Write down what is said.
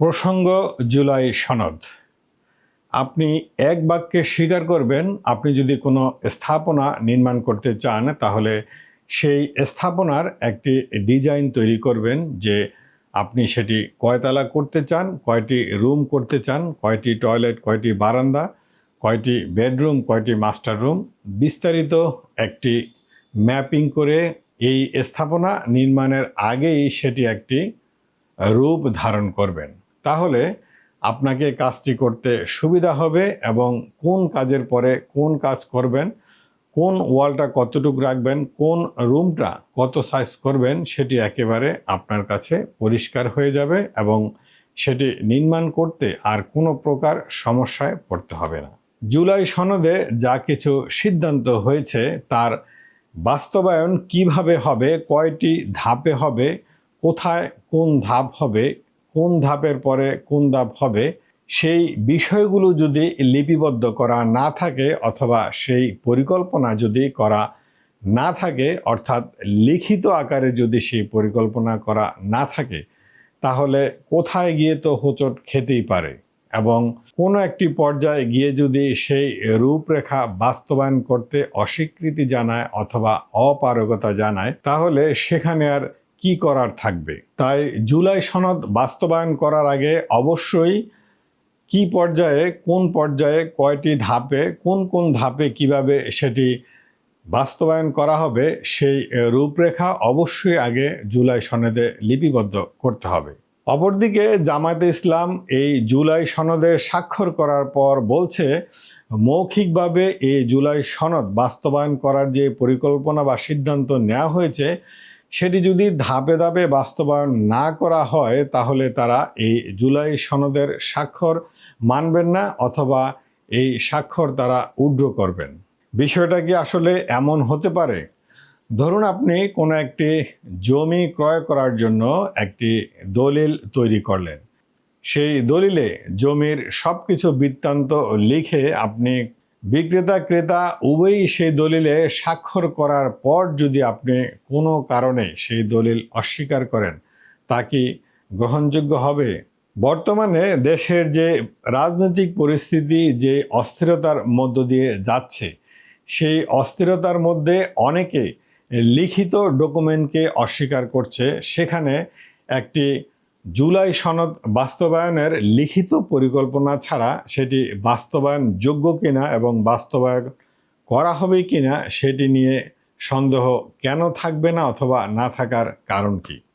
প্রসঙ্গ জুলাই সনদ। আপনি এক বাক্যে স্বীকার করবেন, আপনি যদি কোনো স্থাপনা নির্মাণ করতে চান, তাহলে সেই স্থাপনার একটি ডিজাইন তৈরি করবেন যে আপনি সেটি কয়তলা করতে চান, কয়টি রুম করতে চান, কয়টি টয়লেট, কয়টি বারান্দা, কয়টি বেডরুম, কয়টি মাস্টার রুম। বিস্তারিত একটি ম্যাপিং করে এই স্থাপনা নির্মাণের আগেই সেটি একটি রূপ ধারণ করবেন। তাহলে আপনাকে কাজটি করতে সুবিধা হবে এবং কোন কাজের পরে কোন কাজ করবেন, কোন ওয়ালটা কতটুকু রাখবেন, কোন রুমটা কত সাইজ করবেন সেটি একেবারে আপনার কাছে পরিষ্কার হয়ে যাবে এবং সেটি নির্মাণ করতে আর কোনো প্রকার সমস্যায় পড়তে হবে না। জুলাই সনদে যা কিছু সিদ্ধান্ত হয়েছে তার বাস্তবায়ন কীভাবে হবে, কয়টি ধাপে হবে, কোথায় কোন ধাপ হবে কোন ধাপের পরে কোন ধাপ হবে, সেই বিষয়গুলো যদি লিপিবদ্ধ করা না থাকে অথবা সেই পরিকল্পনা যদি করা না থাকে, অর্থাৎ লিখিত আকারে যদি সেই পরিকল্পনা করা না থাকে, তাহলে কোথায় গিয়ে তো হোঁচট খেতেই পারে এবং কোনো একটি পর্যায়ে গিয়ে যদি সেই রূপরেখা বাস্তবায়ন করতে অস্বীকৃতি জানায় অথবা অপারগতা জানায়, তাহলে সেখানে আর কি করার থাকবে? তাই জুলাই সনদ বাস্তবায়ন করার আগে অবশ্যই কি পর্যায়ে, কোন পর্যায়ে, কয়টি ধাপে, কোন কোন ধাপে কীভাবে সেটি বাস্তবায়ন করা হবে, সেই রূপরেখা অবশ্যই আগে জুলাই সনদে লিপিবদ্ধ করতে হবে। অপরদিকে জামায়াতে ইসলাম এই জুলাই সনদে স্বাক্ষর করার পর বলছে, মৌখিকভাবে এই জুলাই সনদ বাস্তবায়ন করার যে পরিকল্পনা বা সিদ্ধান্ত নেওয়া হয়েছে সেটি যদি ধাপে ধাপে বাস্তবায়ন না করা হয়, তাহলে তারা এই জুলাই সনদের স্বাক্ষর মানবেন না অথবা এই স্বাক্ষর তারা উড্র করবেন। বিষয়টা কি আসলে এমন হতে পারে? ধরুন আপনি কোনো একটি জমি ক্রয় করার জন্য একটি দলিল তৈরি করলেন। সেই দলিলে জমির সব কিছু বৃত্তান্ত লিখে আপনি বিক্রেতা, ক্রেতা উভয়ই সেই দলিলে স্বাক্ষর করার পর যদি আপনি কোনো কারণে সেই দলিল অস্বীকার করেন, তা কি গ্রহণযোগ্য হবে? বর্তমানে দেশের যে রাজনৈতিক পরিস্থিতি, যে অস্থিরতার মধ্য দিয়ে যাচ্ছে, সেই অস্থিরতার মধ্যে অনেকে লিখিত ডকুমেন্টকে অস্বীকার করছে। সেখানে একটি জুলাই সনদ বাস্তবায়নের লিখিত পরিকল্পনা ছাড়া সেটি বাস্তবায়ন যোগ্য কিনা এবং বাস্তবায়ন করা হবে কিনা সেটি নিয়ে সন্দেহ কেন থাকবে না অথবা না থাকার কারণ কি?